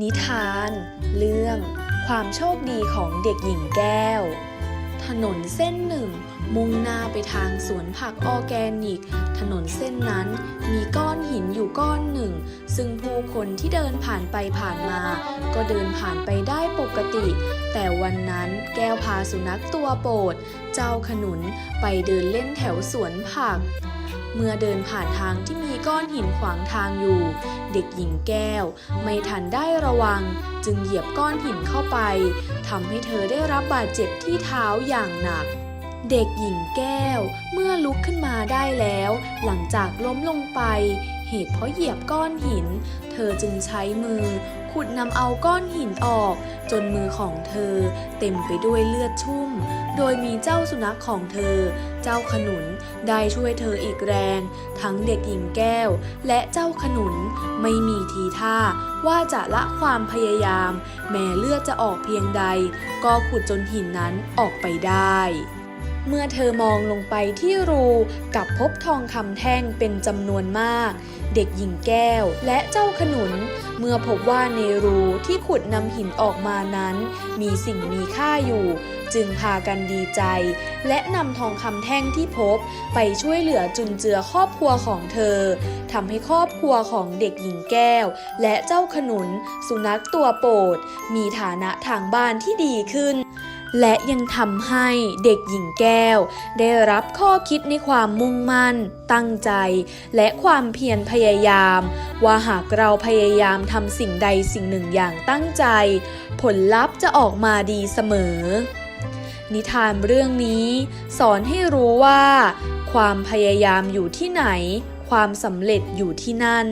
นิทาน เรื่อง ความโชคดีของเด็กหญิงแก้ว ถนนเส้นหนึ่ง มุ่งหน้าไปทางสวนผักออแกนิก ถนนเส้นนั้นมีก้อนหินอยู่ก้อนหนึ่ง ซึ่งผู้คนที่เดินผ่านไปผ่านมา ก็เดินผ่านไปได้ปกติ แต่วันนั้นแก้วพาสุนัขตัวโปรด เจ้าขนุนไปเดินเล่นแถวสวนผัก เมื่อเดินผ่านทางที่มีก้อนหินขวางทางอยู่ เด็กหญิงแก้ว ไม่ทันได้ระวัง จึงเหยียบก้อนหินเข้าไปทำให้เธอได้รับบาดเจ็บที่เท้าอย่างหนักเด็กหญิงแก้วเมื่อลุกขึ้นมาได้แล้ว หลังจากล้มลงไป เหตุเพราะเหยียบก้อนหิน เธอจึงใช้มือ ขุดนำเอาก้อนหินออก จนมือของเธอ เต็มไปด้วยเลือดชุ่ม โดยมีเจ้าสุนัขของเธอ เจ้าขนุนได้ช่วยเธออีกแรง ทั้งเด็กหญิงแก้ว และเจ้าขนุนไม่มีทีท่าว่าจะละความพยายาม แม้เลือดจะออกเพียงใด ก็ขุดจนหินนั้นออกไปได้ เมื่อเธอมองลงไปที่รูกับพบทองคำแท่งเป็นจำนวนมาก เด็กหญิงแก้วและเจ้าขนุน เมื่อพบว่าในรูที่ขุดนำหินออกมานั้น มีสิ่งมีค่าอยู่ จึงพากันดีใจ และนำทองคำแท่งที่พบไปช่วยเหลือจุนเจือครอบครัวของเธอทำให้ครอบครัวของเด็กหญิงแก้ว และเจ้าขนุน สุนัขตัวโปรด มีฐานะทางบ้านที่ดีขึ้น และยังทำให้เด็กหญิงแก้ว ได้รับข้อคิดในความมุ่งมั่น ตั้งใจ และความเพียรพยายาม ว่าหากเราพยายามทำสิ่งใดสิ่งหนึ่งอย่างตั้งใจ ผลลัพธ์จะออกมาดีเสมอ นิทานเรื่องนี้สอนให้รู้ว่า ความพยายามอยู่ที่ไหน ความสำเร็จอยู่ที่นั่น